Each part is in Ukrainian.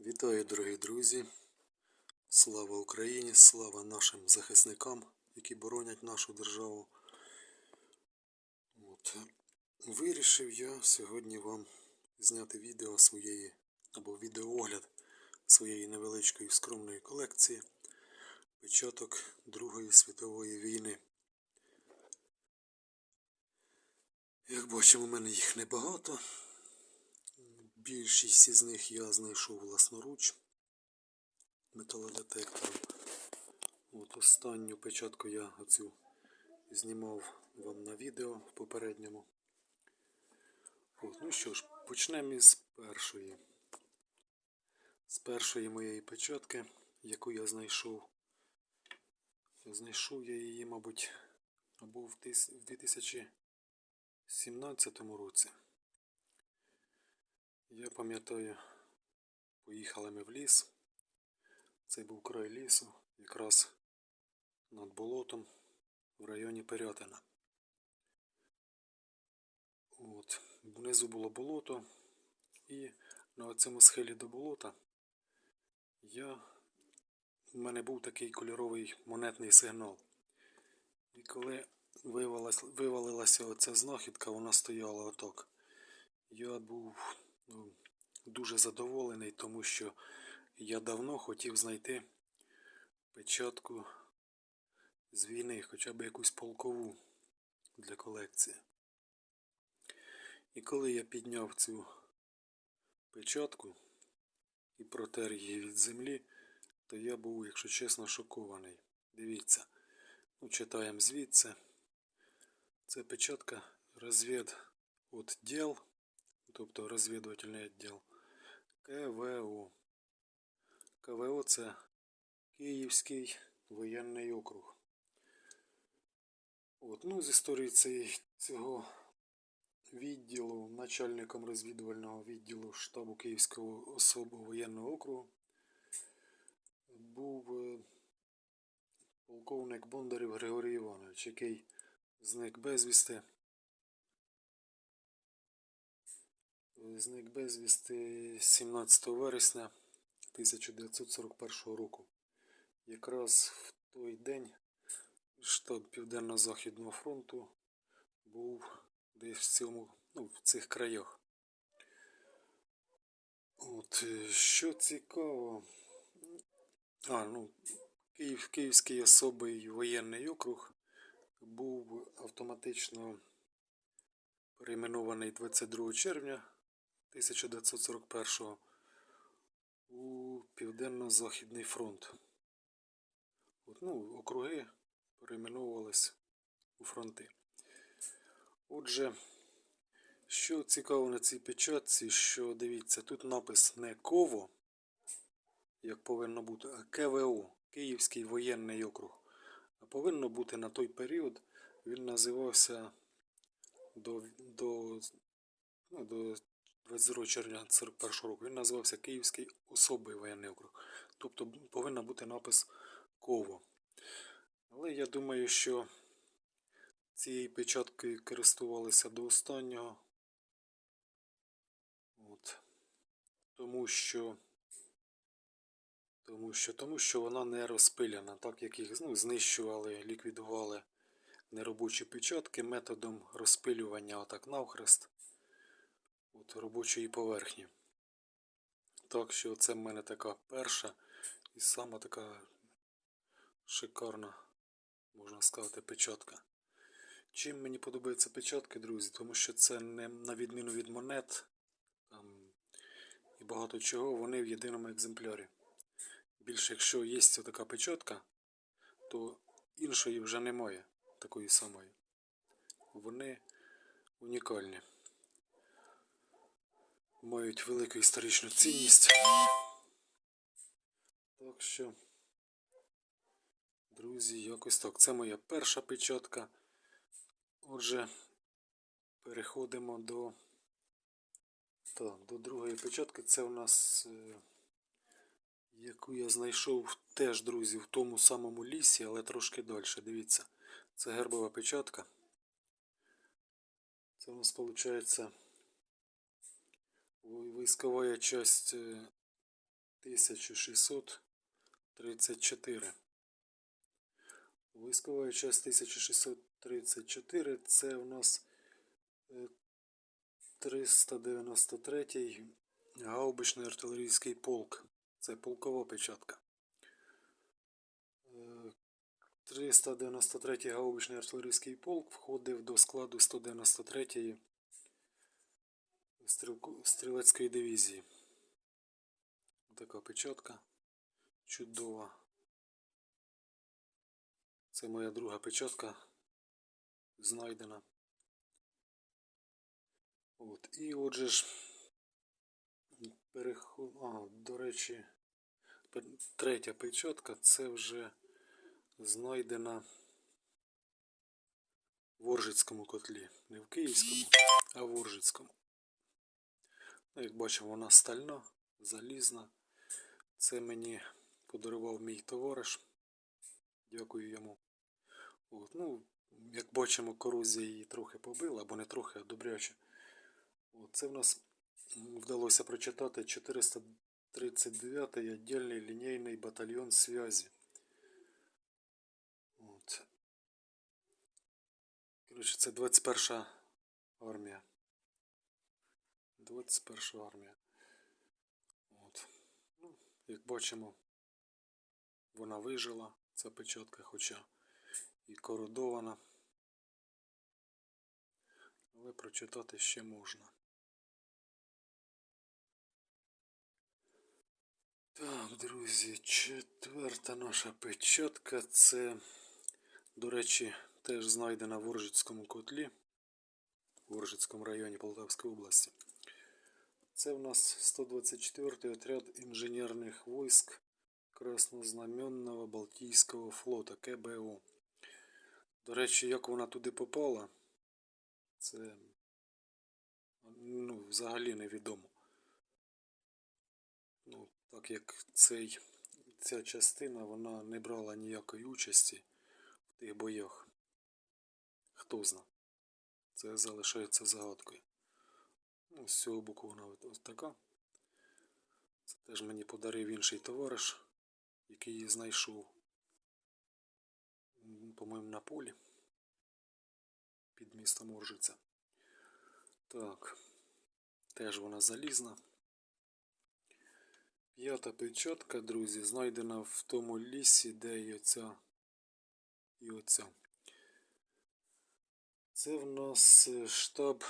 Вітаю, дорогі друзі! Слава Україні! Слава нашим захисникам, які боронять нашу державу. От. Вирішив я сьогодні вам зняти відео своєї або відеоогляд своєї невеличкої скромної колекції печаток Другої світової війни. Як бачимо, у мене їх небагато. Більшість із них я знайшов власноруч металодетектором. От останню печатку я оцю знімав вам на відео в попередньому. От, ну що ж, почнемо із першої. З першої моєї печатки, яку я знайшов. Знайшов я її, мабуть, або в в 2017 році. Я пам'ятаю, поїхали ми в ліс. Це був край лісу, якраз над болотом в районі Перятина. От. Внизу було болото, і на цьому схилі до болота я... у мене був такий кольоровий монетний сигнал. І коли вивалилася оця знахідка, вона стояла отак. Я був дуже задоволений, тому що я давно хотів знайти печатку з війни, хоча б якусь полкову для колекції. І коли я підняв цю печатку і протер її від землі, то я був, якщо чесно, шокований. Дивіться, ну, читаємо звідси. Це печатка розвід діл, тобто розвідувальний відділ КВО. КВО це Київський воєнний округ. От, ну, з історії цієї, цього відділу, начальником розвідувального відділу штабу Київського особого воєнного округу був е, полковник Бондарів Григорій Іванович, який зник безвісти. Зник безвісти 17 вересня 1941 року. Якраз в той день штаб Південно-Західного фронту був десь в цьому, ну, в цих краях. От, е, що цікаво. А, ну, Київ, Київський особий воєнний округ був автоматично перейменований 22 червня 1941 у Південно-Західний фронт. От, ну, округи перейменовувались у фронти. Отже, що цікаво на цій печатці, що дивіться, тут напис не КОВО, як повинно бути, а КВО, Київський воєнний округ. А повинно бути на той період, він називався до, до, ну, до 22 червня 41 року. Він називався Київський особий воєнний округ. Тобто повинен бути напис КОВО. Але я думаю, що цією печаткою користувалися до останнього. От. Тому що. Тому що, тому що вона не розпиляна, так як їх ну, знищували, ліквідували неробочі печатки методом розпилювання отак навхрест от, робочої поверхні. Так що це в мене така перша і сама така шикарна, можна сказати, печатка. Чим мені подобаються печатки, друзі? Тому що це не на відміну від монет там, і багато чого, вони в єдиному екземплярі. Більше, якщо є така печатка, то іншої вже немає такої самої. Вони унікальні. Мають велику історичну цінність. Так що, друзі, якось так. Це моя перша печатка. Отже, переходимо до, так, до другої печатки. Це у нас, е, яку я знайшов теж, друзі, в тому самому лісі, але трошки далі. Дивіться, це гербова печатка. Це у нас виходить військова часть е, 1634. Військова часть 1634 це у нас е, 393 гаубичний артилерійський полк. Це полкова печатка. Е, 393 гаубичний артилерійський полк входив до складу 193 стрілку- стрілецької дивізії. Така печатка. Чудова. Це моя друга печатка. Знайдена. От. І отже ж. Переход... А, до речі, третя печатка це вже знайдена в Оржицькому котлі. Не в Київському, а в Оржицькому. Ну, як бачимо, вона стальна, залізна. Це мені подарував мій товариш. Дякую йому. От, ну, як бачимо, корозія її трохи побила, або не трохи, а добряче. От, це в нас вдалося прочитати 439-й віддільний лінійний батальйон зв'язі. Це 21 армія. 21 армія. От. Ну, як бачимо, вона вижила, ця печатка, хоча і кородована. Але прочитати ще можна. Так, друзі, четверта наша печатка. Це, до речі, теж знайдена в Оржицькому котлі, в Оржицькому районі Полтавської області. Це в нас 124-й отряд інженерних войск Краснознаменного Балтійського флота КБО. До речі, як вона туди попала, це ну, взагалі невідомо. Ну, так як цей, ця частина вона не брала ніякої участі в тих боях. Хто зна. Це залишається загадкою. Ну, з цього боку вона ось така. Це теж мені подарив інший товариш, який її знайшов, по-моєму, на полі під містом Оржиця. Так, теж вона залізна. П'ята печатка, друзі, знайдена в тому лісі, де і оця і оця. Це в нас е, штаб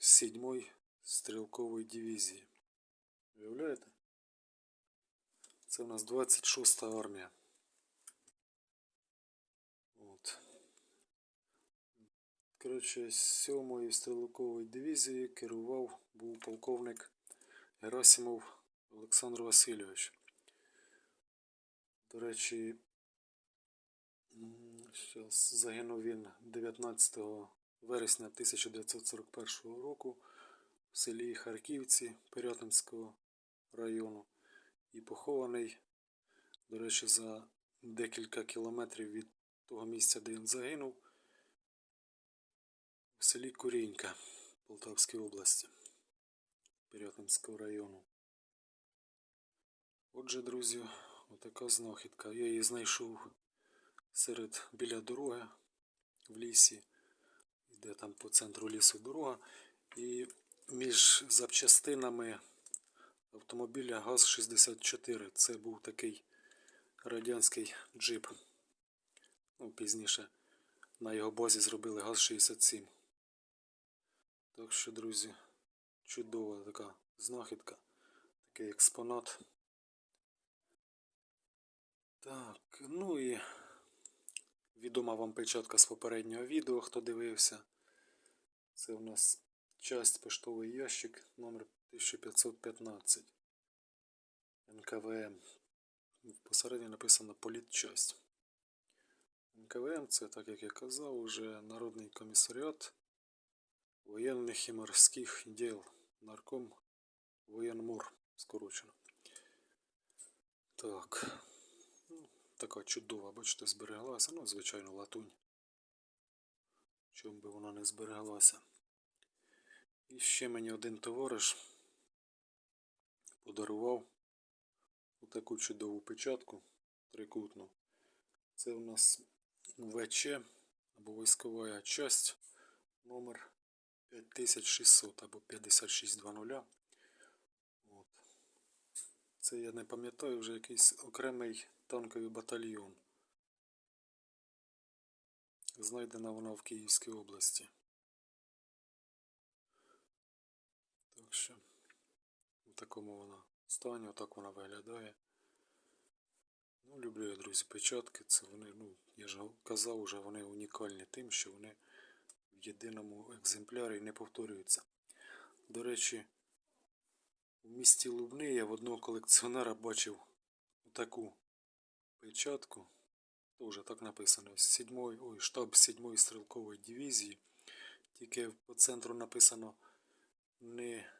7-ї стрілкової дивізії. Уявляєте? Це в нас 26-та армія. От. Коротше, 7-ї стрілкової дивізії керував був полковник Герасимов Олександр Васильович. До речі, щас загинув він 19 вересня 1941 року в селі Харківці Пирятинського району і похований, до речі, за декілька кілометрів від того місця, де він загинув, в селі Курінька Полтавської області Пирятинського району. Отже, друзі, отака знахідка. Я її знайшов серед біля дороги в лісі, де там по центру лісу дорога. І між запчастинами автомобіля ГАЗ-64. Це був такий радянський джип. Ну, пізніше на його базі зробили ГАЗ-67. Так що, друзі, чудова така знахідка, такий експонат. Так, ну і відома вам печатка з попереднього відео, хто дивився. Це у нас часть поштовий ящик номер 1515 НКВМ. Посередині написано політчасть. НКВМ це, так як я казав, уже Народний комісаріат воєнних і морських діл. Нарком воєнмор скорочено. Так. Така чудова, бачите, збереглася. Ну, звичайно, латунь. Чому би вона не збереглася. І ще мені один товариш подарував таку чудову печатку трикутну. Це у нас ВЧ або військова часть номер 5600 або 5620. От. Це я не пам'ятаю вже якийсь окремий танковий батальйон. Знайдена вона в Київській області. Що в такому вона стані, отак вона виглядає. Ну, люблю я, друзі, печатки. Це вони, ну, я ж казав уже, вони унікальні тим, що вони в єдиному екземплярі не повторюються. До речі, у місті Лубни я в одного колекціонера бачив таку печатку. Тоже так написано. Сідьмої, ой, штаб 7-ї стрілкової дивізії. Тільки по центру написано не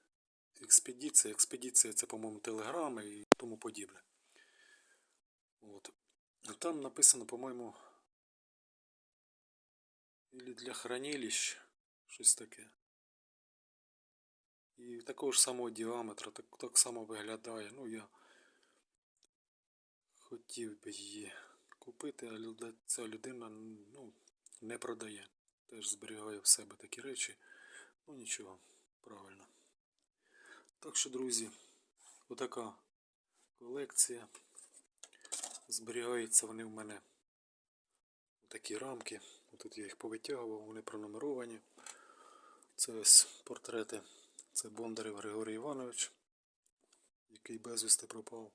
експедиція. Експедиція це, по-моєму, телеграми і тому подібне. От. Там написано, по-моєму, для хранилищ, щось таке. І такого ж самого діаметра, так, так само виглядає. Ну, я хотів би її купити, але ця людина ну, не продає. Теж зберігає в себе такі речі. Ну нічого, правильно. Так що, друзі, отака колекція. Зберігаються вони в мене у такі рамки. Тут я їх повитягував, вони пронумеровані. Це ось портрети. Це Бондарев Григорій Іванович, який безвісти пропав.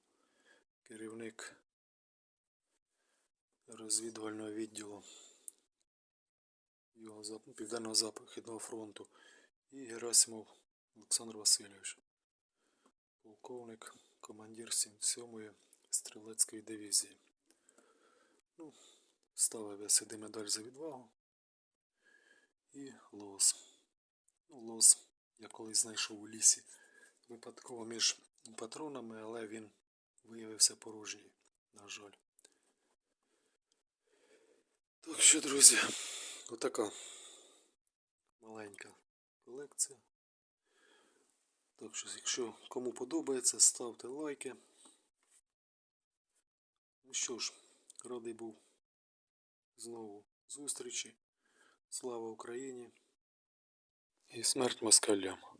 Керівник розвідувального відділу його Південного Західного фронту. І Герасимов Олександр Васильович, полковник, командир 77-ї стрілецької дивізії. Ну, ставив я сюди медаль за відвагу. І лос. Ну, лос я колись знайшов у лісі випадково між патронами, але він виявився порожній, на жаль. Так що, друзі, отака маленька колекція. Так що, якщо кому подобається, ставте лайки. Ну що ж, радий був знову зустрічі. Слава Україні і смерть москалям.